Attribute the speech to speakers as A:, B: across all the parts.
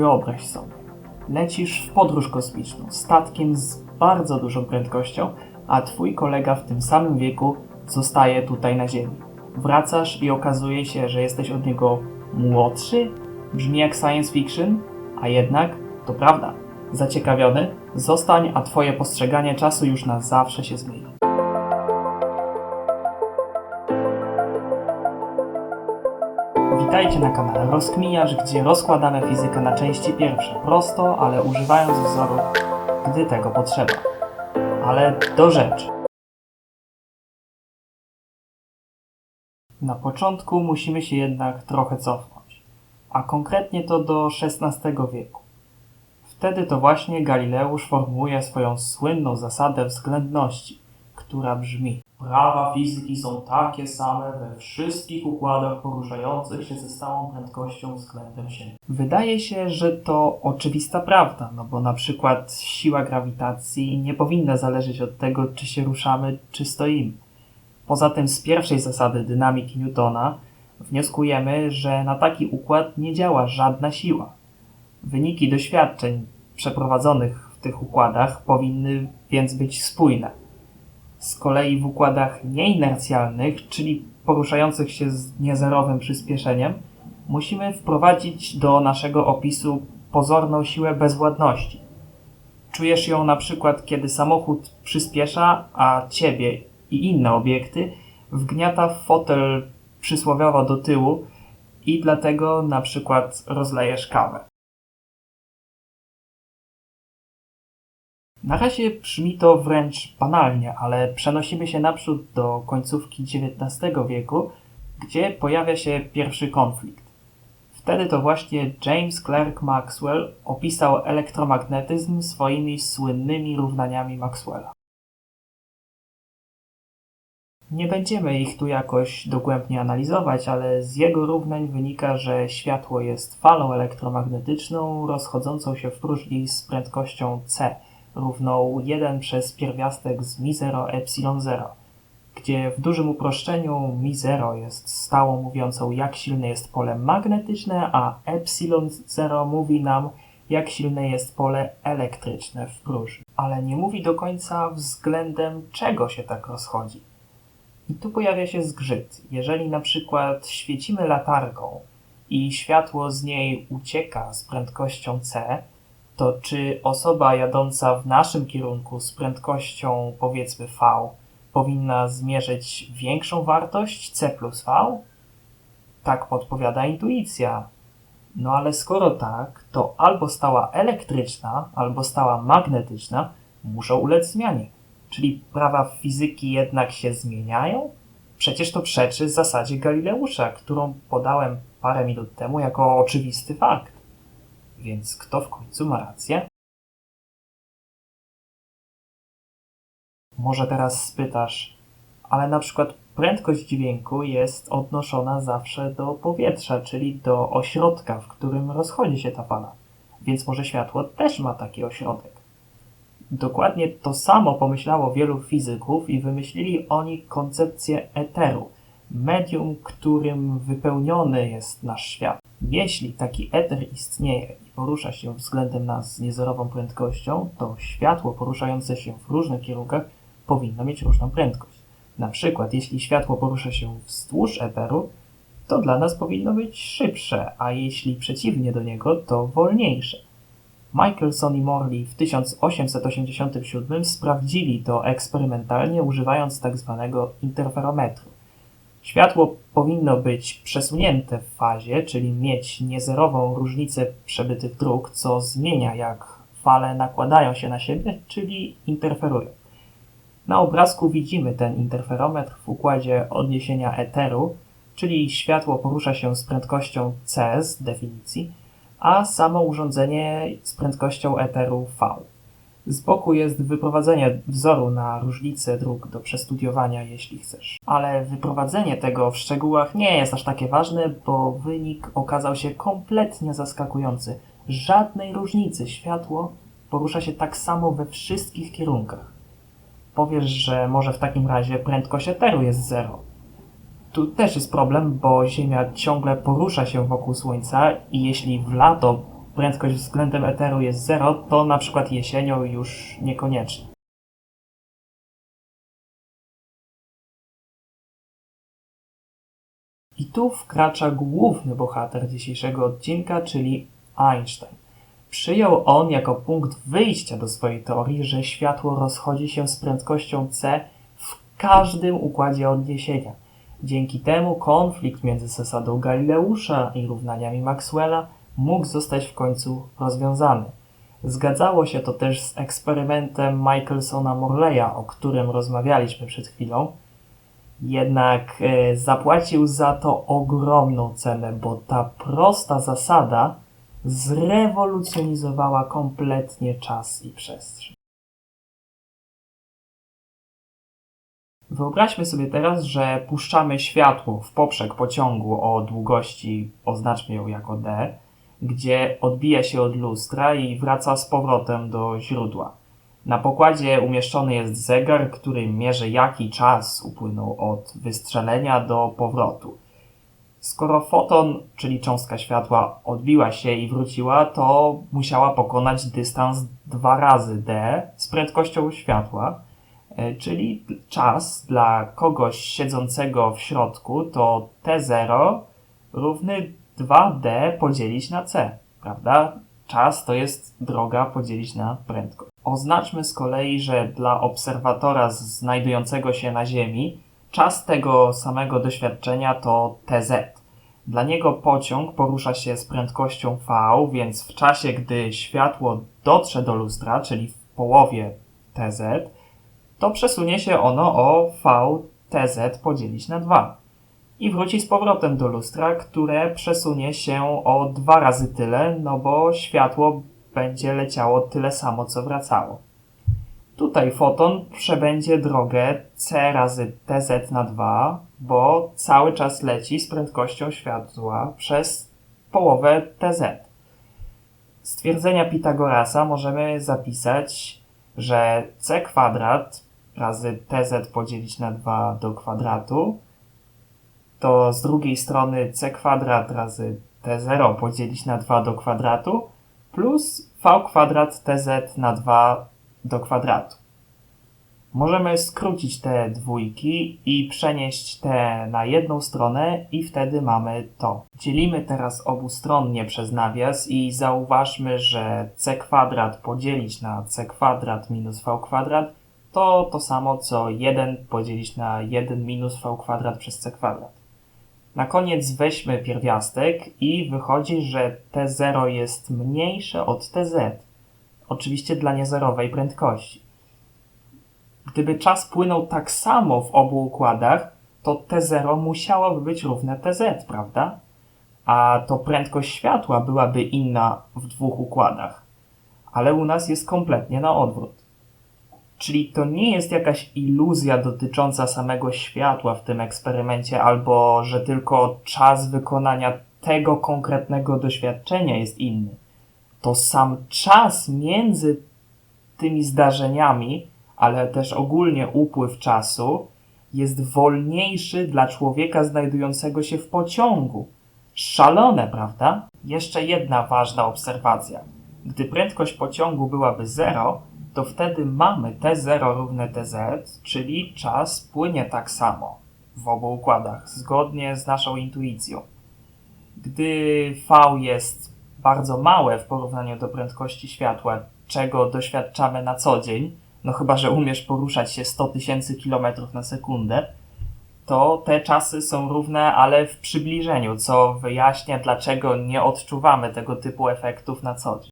A: Wyobraź sobie, lecisz w podróż kosmiczną statkiem z bardzo dużą prędkością, a twój kolega w tym samym wieku zostaje tutaj na Ziemi. Wracasz i okazuje się, że jesteś od niego młodszy? Brzmi jak science fiction, a jednak to prawda. Zaciekawiony? Zostań, a twoje postrzeganie czasu już na zawsze się zmieni. Witajcie na kanale Rozkminiarz, gdzie rozkładamy fizykę na części pierwsze prosto, ale używając wzoru, gdy tego potrzeba. Ale do rzeczy. Na początku musimy się jednak trochę cofnąć, a konkretnie to do XVI wieku. Wtedy to właśnie Galileusz formułuje swoją słynną zasadę względności, która brzmi Prawa fizyki są takie same we wszystkich układach poruszających się ze stałą prędkością względem Ziemi. Wydaje się, że to oczywista prawda, no bo na przykład siła grawitacji nie powinna zależeć od tego, czy się ruszamy, czy stoimy. Poza tym z pierwszej zasady dynamiki Newtona wnioskujemy, że na taki układ nie działa żadna siła. Wyniki doświadczeń przeprowadzonych w tych układach powinny więc być spójne. Z kolei w układach nieinercjalnych, czyli poruszających się z niezerowym przyspieszeniem, musimy wprowadzić do naszego opisu pozorną siłę bezwładności. Czujesz ją na przykład, kiedy samochód przyspiesza, a ciebie i inne obiekty wgniata w fotel przysłowiowo do tyłu i dlatego na przykład rozlejesz kawę. Na razie brzmi to wręcz banalnie, ale przenosimy się naprzód do końcówki XIX wieku, gdzie pojawia się pierwszy konflikt. Wtedy to właśnie James Clerk Maxwell opisał elektromagnetyzm swoimi słynnymi równaniami Maxwella. Nie będziemy ich tu jakoś dogłębnie analizować, ale z jego równań wynika, że światło jest falą elektromagnetyczną rozchodzącą się w próżni z prędkością c równą 1 przez pierwiastek z mi0 epsilon 0, gdzie w dużym uproszczeniu mi0 jest stałą mówiącą jak silne jest pole magnetyczne, a epsilon 0 mówi nam jak silne jest pole elektryczne w próżni, ale nie mówi do końca względem czego się tak rozchodzi. I tu pojawia się zgrzyt. Jeżeli na przykład świecimy latarką i światło z niej ucieka z prędkością c, to czy osoba jadąca w naszym kierunku z prędkością powiedzmy v powinna zmierzyć większą wartość c plus v? Tak podpowiada intuicja. No ale skoro tak, to albo stała elektryczna, albo stała magnetyczna muszą ulec zmianie. Czyli prawa fizyki jednak się zmieniają? Przecież to przeczy zasadzie Galileusza, którą podałem parę minut temu jako oczywisty fakt. Więc kto w końcu ma rację? Może teraz spytasz, ale na przykład prędkość dźwięku jest odnoszona zawsze do powietrza, czyli do ośrodka, w którym rozchodzi się ta fala. Więc może światło też ma taki ośrodek. Dokładnie to samo pomyślało wielu fizyków i wymyślili oni koncepcję eteru, medium, którym wypełniony jest nasz świat. Jeśli taki eter istnieje i porusza się względem nas z niezerową prędkością, to światło poruszające się w różnych kierunkach powinno mieć różną prędkość. Na przykład, jeśli światło porusza się wzdłuż eteru, to dla nas powinno być szybsze, a jeśli przeciwnie do niego, to wolniejsze. Michelson i Morley w 1887 sprawdzili to eksperymentalnie używając tzw. Tak interferometru. Światło powinno być przesunięte w fazie, czyli mieć niezerową różnicę przebytych dróg, co zmienia jak fale nakładają się na siebie, czyli interferują. Na obrazku widzimy ten interferometr w układzie odniesienia eteru, czyli światło porusza się z prędkością c z definicji, a samo urządzenie z prędkością eteru v. Z boku jest wyprowadzenie wzoru na różnice dróg do przestudiowania, jeśli chcesz. Ale wyprowadzenie tego w szczegółach nie jest aż takie ważne, bo wynik okazał się kompletnie zaskakujący. Żadnej różnicy. Światło porusza się tak samo we wszystkich kierunkach. Powiesz, że może w takim razie prędkość eteru jest zero. Tu też jest problem, bo Ziemia ciągle porusza się wokół Słońca i jeśli w lato prędkość względem eteru jest 0, to na przykład jesienią już niekoniecznie. I tu wkracza główny bohater dzisiejszego odcinka, czyli Einstein. Przyjął on jako punkt wyjścia do swojej teorii, że światło rozchodzi się z prędkością c w każdym układzie odniesienia. Dzięki temu konflikt między zasadą Galileusza i równaniami Maxwella mógł zostać w końcu rozwiązany. Zgadzało się to też z eksperymentem Michelsona Morleya, o którym rozmawialiśmy przed chwilą. Jednak e, zapłacił za to ogromną cenę, bo ta prosta zasada zrewolucjonizowała kompletnie czas i przestrzeń. Wyobraźmy sobie teraz, że puszczamy światło w poprzek pociągu o długości, oznaczmy ją jako d, gdzie odbija się od lustra i wraca z powrotem do źródła. Na pokładzie umieszczony jest zegar, który mierzy jaki czas upłynął od wystrzelenia do powrotu. Skoro foton, czyli cząstka światła, odbiła się i wróciła, to musiała pokonać dystans dwa razy d z prędkością światła, e, czyli czas dla kogoś siedzącego w środku to t0 równy 2d podzielić na c, prawda? Czas to jest droga podzielić na prędkość. Oznaczmy z kolei, że dla obserwatora znajdującego się na Ziemi czas tego samego doświadczenia to tz. Dla niego pociąg porusza się z prędkością v, więc w czasie, gdy światło dotrze do lustra, czyli w połowie tz, to przesunie się ono o v tz podzielić na 2 i wróci z powrotem do lustra, które przesunie się o dwa razy tyle, no bo światło będzie leciało tyle samo, co wracało. Tutaj foton przebędzie drogę c razy tz na 2, bo cały czas leci z prędkością światła przez połowę tz. Stwierdzenia Pitagorasa możemy zapisać, że c kwadrat razy tz podzielić na 2 do kwadratu to z drugiej strony c kwadrat razy t0 podzielić na 2 do kwadratu plus v kwadrat tz na 2 do kwadratu. Możemy skrócić te dwójki i przenieść te na jedną stronę i wtedy mamy to. Dzielimy teraz obustronnie przez nawias i zauważmy, że c kwadrat podzielić na c kwadrat minus v kwadrat to to samo co 1 podzielić na 1 minus v kwadrat przez c kwadrat. Na koniec weźmy pierwiastek i wychodzi, że T0 jest mniejsze od TZ. Oczywiście dla niezerowej prędkości. Gdyby czas płynął tak samo w obu układach, to T0 musiałoby być równe TZ, prawda? A to prędkość światła byłaby inna w dwóch układach. Ale u nas jest kompletnie na odwrót. Czyli to nie jest jakaś iluzja dotycząca samego światła w tym eksperymencie, albo że tylko czas wykonania tego konkretnego doświadczenia jest inny. To sam czas między tymi zdarzeniami, ale też ogólnie upływ czasu, jest wolniejszy dla człowieka znajdującego się w pociągu. Szalone, prawda? Jeszcze jedna ważna obserwacja. Gdy prędkość pociągu byłaby zero, to wtedy mamy T0 równe TZ, czyli czas płynie tak samo w obu układach, zgodnie z naszą intuicją. Gdy V jest bardzo małe w porównaniu do prędkości światła, czego doświadczamy na co dzień, no chyba, że umiesz poruszać się 100 tysięcy km na sekundę, to te czasy są równe, ale w przybliżeniu, co wyjaśnia, dlaczego nie odczuwamy tego typu efektów na co dzień.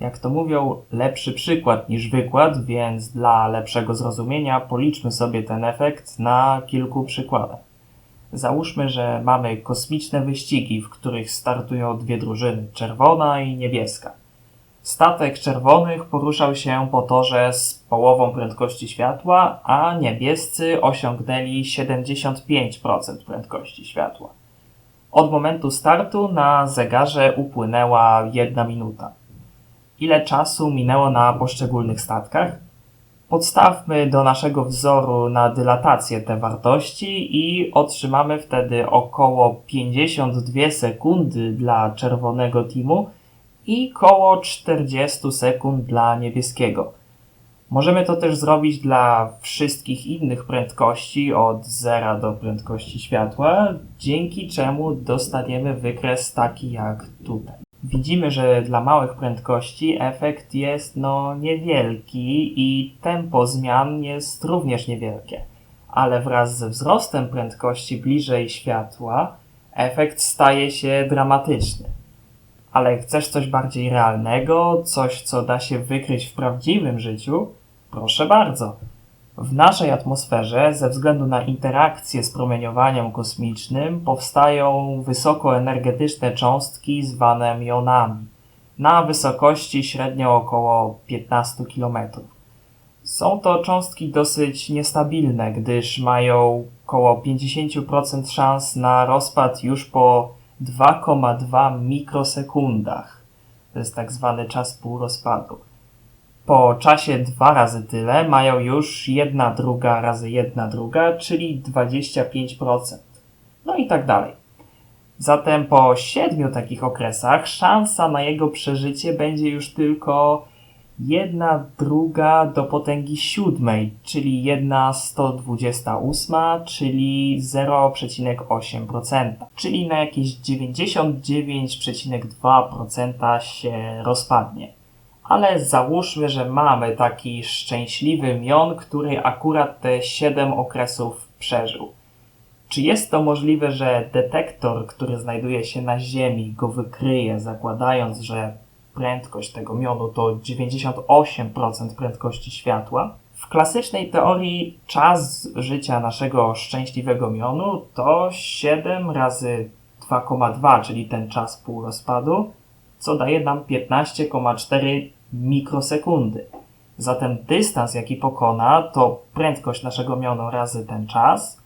A: Jak to mówią, lepszy przykład niż wykład, więc dla lepszego zrozumienia policzmy sobie ten efekt na kilku przykładach. Załóżmy, że mamy kosmiczne wyścigi, w których startują dwie drużyny, czerwona i niebieska. Statek czerwonych poruszał się po torze z połową prędkości światła, a niebiescy osiągnęli 75% prędkości światła. Od momentu startu na zegarze upłynęła jedna minuta ile czasu minęło na poszczególnych statkach? Podstawmy do naszego wzoru na dylatację te wartości i otrzymamy wtedy około 52 sekundy dla czerwonego teamu i około 40 sekund dla niebieskiego. Możemy to też zrobić dla wszystkich innych prędkości od zera do prędkości światła, dzięki czemu dostaniemy wykres taki jak tutaj. Widzimy, że dla małych prędkości efekt jest no niewielki i tempo zmian jest również niewielkie, ale wraz ze wzrostem prędkości bliżej światła efekt staje się dramatyczny. Ale chcesz coś bardziej realnego, coś co da się wykryć w prawdziwym życiu? Proszę bardzo. W naszej atmosferze, ze względu na interakcję z promieniowaniem kosmicznym, powstają wysokoenergetyczne cząstki zwane jonami na wysokości średnio około 15 km. Są to cząstki dosyć niestabilne, gdyż mają około 50% szans na rozpad już po 2,2 mikrosekundach. To jest tak zwany czas półrozpadu po czasie dwa razy tyle mają już jedna druga razy jedna druga, czyli 25%. No i tak dalej. Zatem po siedmiu takich okresach szansa na jego przeżycie będzie już tylko jedna druga do potęgi siódmej, czyli jedna 128, czyli 0,8%, czyli na jakieś 99,2% się rozpadnie ale załóżmy, że mamy taki szczęśliwy mion, który akurat te 7 okresów przeżył. Czy jest to możliwe, że detektor, który znajduje się na Ziemi, go wykryje, zakładając, że prędkość tego mionu to 98% prędkości światła? W klasycznej teorii czas życia naszego szczęśliwego mionu to 7 razy 2,2, czyli ten czas półrozpadu, co daje nam 15,4 mikrosekundy. Zatem dystans, jaki pokona, to prędkość naszego mionu razy ten czas,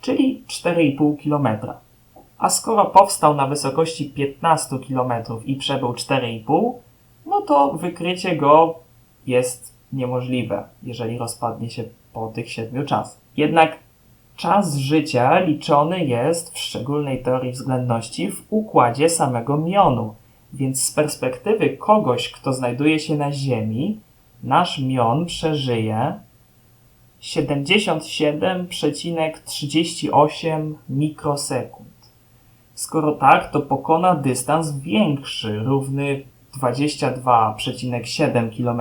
A: czyli 4,5 km. A skoro powstał na wysokości 15 km i przebył 4,5, no to wykrycie go jest niemożliwe, jeżeli rozpadnie się po tych 7 czasach. Jednak czas życia liczony jest w szczególnej teorii względności w układzie samego mionu – więc z perspektywy kogoś, kto znajduje się na Ziemi, nasz mion przeżyje 77,38 mikrosekund. Skoro tak, to pokona dystans większy, równy 22,7 km,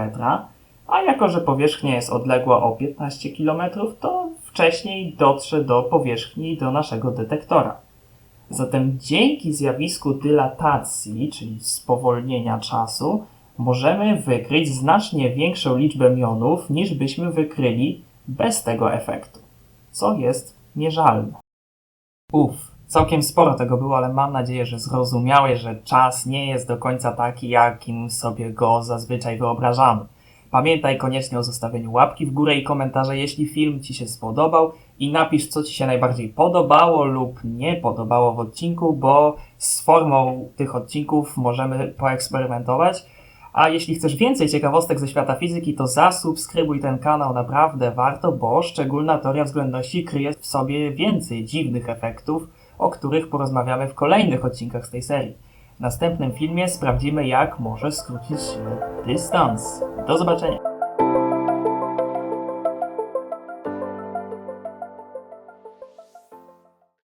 A: a jako że powierzchnia jest odległa o 15 km, to wcześniej dotrze do powierzchni do naszego detektora. Zatem dzięki zjawisku dylatacji, czyli spowolnienia czasu, możemy wykryć znacznie większą liczbę mionów niż byśmy wykryli bez tego efektu, co jest mierzalne. Uf, całkiem sporo tego było, ale mam nadzieję, że zrozumiałeś, że czas nie jest do końca taki, jakim sobie go zazwyczaj wyobrażamy. Pamiętaj koniecznie o zostawieniu łapki w górę i komentarza, jeśli film Ci się spodobał i napisz, co Ci się najbardziej podobało lub nie podobało w odcinku, bo z formą tych odcinków możemy poeksperymentować. A jeśli chcesz więcej ciekawostek ze świata fizyki, to zasubskrybuj ten kanał, naprawdę warto, bo szczególna teoria względności kryje w sobie więcej dziwnych efektów, o których porozmawiamy w kolejnych odcinkach z tej serii. W następnym filmie sprawdzimy, jak może skrócić się dystans. Do zobaczenia!